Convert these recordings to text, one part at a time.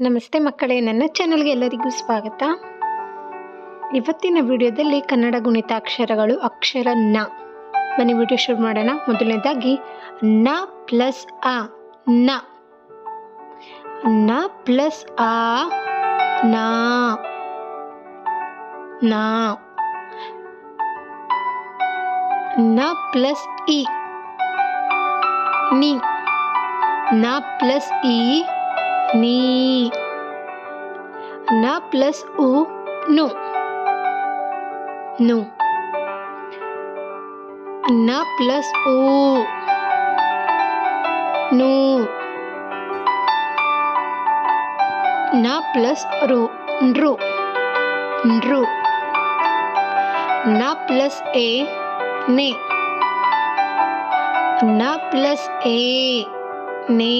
ನಮಸ್ತೆ ಮಕ್ಕಳೇ, ನನ್ನ ಚಾನಲ್ಗೆ ಎಲ್ಲರಿಗೂ ಸ್ವಾಗತ. ಇವತ್ತಿನ ವಿಡಿಯೋದಲ್ಲಿ ಕನ್ನಡ ಗುಣಿತಾಕ್ಷರಗಳು ಅಕ್ಷರ ನ. ಬನ್ನಿ ವಿಡಿಯೋ ಶುರು ಮಾಡೋಣ. ಮೊದಲನೇದಾಗಿ, ನ ಪ್ಲಸ್ ಅ, ನ. ನ ಪ್ಲಸ್ ಆ ನಾ. ನಾ. ನ ಪ್ಲಸ್ ಇ. ನಿ. ನ ಪ್ಲಸ್ ಇ. నీ. నా ప్లస్ ఉ ను. ను. నా ప్లస్ ఉ ను. నా ప్లస్ రు నృ నృ నా ప్లస్ ఏ నే. నా ప్లస్ ఏ నే.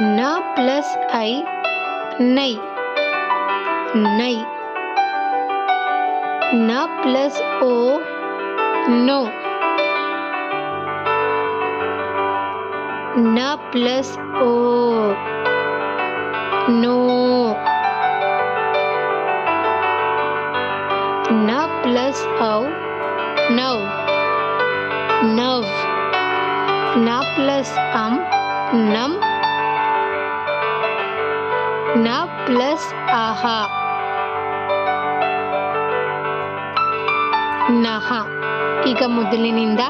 na plus i nai nai na plus o no na plus o no na plus o now now plus um num నా ప్లస్ ఆహా. నహ. ఇక మొదలైనిందా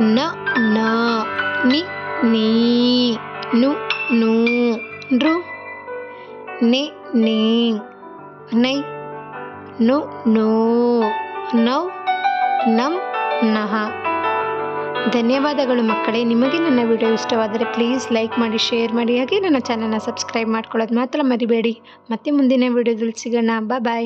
న నా ని నీ ను నూ రు ని నీ నై ను నో నౌ నం నహ. ಧನ್ಯವಾದಗಳು ಮಕ್ಕಳೇ. ನಿಮಗೆ ನನ್ನ ವಿಡಿಯೋ ಇಷ್ಟವಾದರೆ ಪ್ಲೀಸ್ ಲೈಕ್ ಮಾಡಿ, ಶೇರ್ ಮಾಡಿ, ಹಾಗೆ ನನ್ನ ಚಾನಲ್ನ ಸಬ್ಸ್ಕ್ರೈಬ್ ಮಾಡ್ಕೊಳ್ಳೋದು ಮಾತ್ರ ಮರಿಬೇಡಿ. ಮತ್ತೆ ಮುಂದಿನ ವಿಡಿಯೋದಲ್ಲಿ ಸಿಗೋಣ. ಬಾಯ್